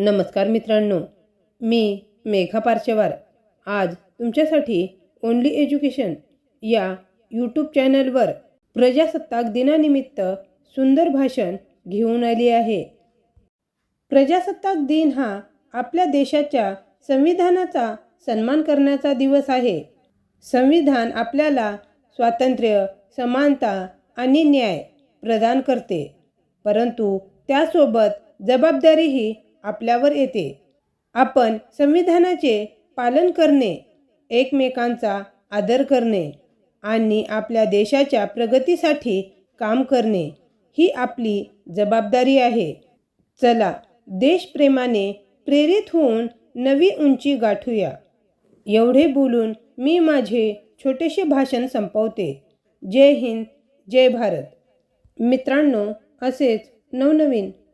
नमस्कार मित्रांनो मी मेघा पारचेवार. आज तुमच्यासाठी ओनली एज्युकेशन या यूट्यूब चॅनलवर प्रजासत्ताक दिनानिमित्त सुंदर भाषण घेऊन आली आहे. प्रजासत्ताक दिन हा आपल्या देशाच्या संविधानाचा सन्मान करण्याचा दिवस आहे. संविधान आपल्याला स्वातंत्र्य समानता आणि न्याय प्रदान करते. परंतु त्यासोबत जबाबदारीही आपल्यावर येते. आपण संविधानाचे पालन करणे एकमेकांचा आदर करणे आणि आपल्या देशाच्या प्रगतीसाठी काम करणे ही आपली जबाबदारी आहे. चला देशप्रेमाने प्रेरित होऊन नवी उंची गाठूया. एवढे बोलून मी माझे छोटेसे भाषण संपवते. जय हिंद जय भारत. मित्रांनो असेच नवनवीन